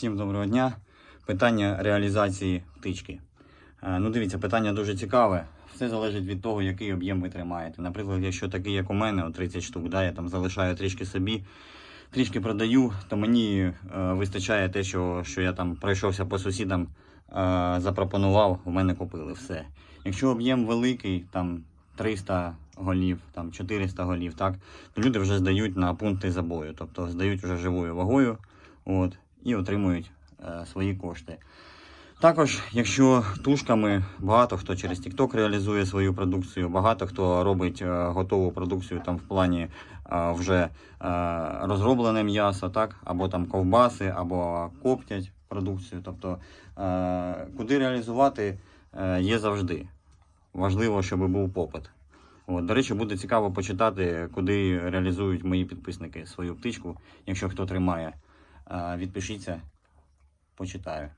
Всім доброго дня. Питання реалізації птички. Е, Ну, дивіться, питання дуже цікаве. Все залежить від того, який об'єм ви тримаєте. Наприклад, якщо такий, як у мене, 30 штук, да, я там залишаю трішки собі, трішки продаю, то мені е, вистачає те, що, що я там пройшовся по сусідам, е, запропонував, у мене купили все. Якщо об'єм великий, там 300 голів, там 400 голів, так, то люди вже здають на пункти забою, тобто здають вже живою вагою от, і отримують е, свої кошти. Також, якщо тушками багато хто через TikTok реалізує свою продукцію, багато хто робить е, готову продукцію там в плані е, вже е, розроблене м'ясо, так, або там ковбаси, або коптять продукцію. Тобто, е, куди реалізувати е, є завжди. Важливо, щоб був попит. От, до речі, буде цікаво почитати, куди реалізують мої підписники свою птичку. Якщо хто тримає, відпишіться, почитаю.